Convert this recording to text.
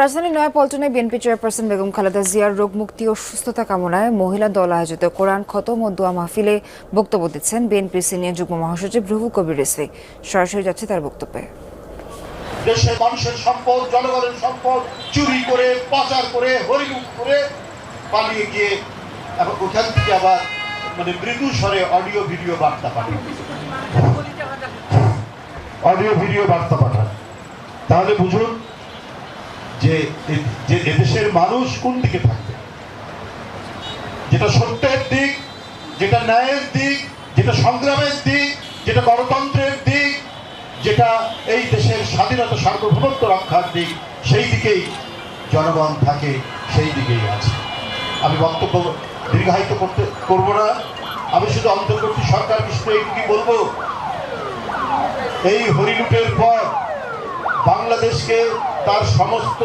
রাজধানীর নয়াপল্টনে BNP chairperson Begum Khaleda জিয়ার রোগ মুক্তি ও সুস্থতা কামনায় মহিলা দল আয়োজিত কোরআন খতম ও দোয়া মাহফিলে বক্তব্য দিচ্ছেন বিএনপির সিনিয়র যুগ্ম মহাসচিব রুহু কবির রিসভি সরাসরি যাচ্ছে তার বক্তব্যে। দেশের মানুষের সম্পদ, জনগণের সম্পদ চুরি করে, পাচার করে, হরিলুট করে পালিয়ে গিয়ে এবং ওখান থেকে আবার মানে মৃদু স্বরে অডিও, ভিডিও বার্তা পাঠান অডিও, ভিডিও বার্তা পাঠান তাহলে বুঝুন যে যে এদেশের মানুষ কোন দিকে থাকবে? যেটা সত্যের দিক, যেটা ন্যায়ের দিক, যেটা সংগ্রামের দিক, যেটা গণতন্ত্রের দিক, যেটা এই দেশের স্বাধীনতা সার্বভৌমত্ব রক্ষার দিক, সেই দিকেই জনগণ থাকে, সেই দিকেই আছে। আমি বক্তব্য দীর্ঘায়িত করতে, করব না। আমি শুধু অন্তর্বর্তী সরকার বিষয়ে এইটুকুই বলব? এই হরিলুটের পর বাংলাদেশকে তার সমস্ত